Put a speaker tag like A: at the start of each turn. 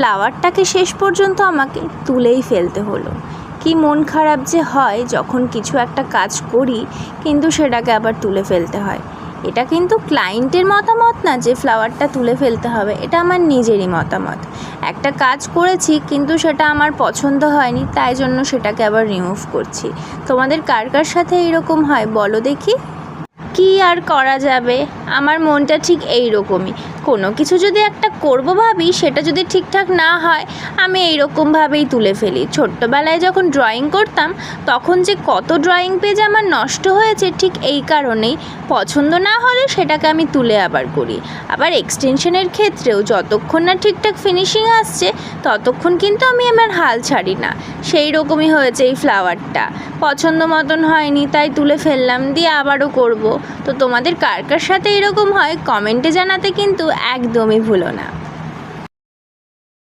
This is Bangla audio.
A: ফ্লাওয়ারটাকে শেষ পর্যন্ত আমাকে তুলেই ফেলতে হলো। কি মন খারাপ যে হয় যখন কিছু একটা কাজ করি, কিন্তু সেটাকে আবার তুলে ফেলতে হয়। এটা কিন্তু ক্লায়েন্টের মতামত না যে ফ্লাওয়ারটা তুলে ফেলতে হবে, এটা আমার নিজেরই মতামত। একটা কাজ করেছি, কিন্তু সেটা আমার পছন্দ হয়নি, তাই জন্য সেটাকে আবার রিমুভ করছি। তোমাদের কার কার সাথে এরকম হয় বলো দেখি? কি আর করা যাবে? আমার মনটা ঠিক এই রকমই কোনো কিছু যদি একটা করব ভাবি, সেটা যদি ঠিকঠাক না হয়, আমি এই এইরকমভাবেই তুলে ফেলি। ছোট্টবেলায় যখন ড্রয়িং করতাম, তখন যে কত ড্রয়িং পেজ আমার নষ্ট হয়েছে, ঠিক এই কারণেই। পছন্দ না হলে সেটাকে আমি তুলে আবার করি। আবার এক্সটেনশনের ক্ষেত্রেও যতক্ষণ না ঠিকঠাক ফিনিশিং আসছে, ততক্ষণ কিন্তু আমি আমার হাল ছাড়ি না। সেই রকমই হয়েছে এই ফ্লাওয়ারটা পছন্দ মতন হয়নি, তাই তুলে ফেললাম, দিয়ে আবারও করব। তো তোমাদের কার কার সাথে এরকম হয় কমেন্টে জানাতে কিন্তু একদমই ভুলো না।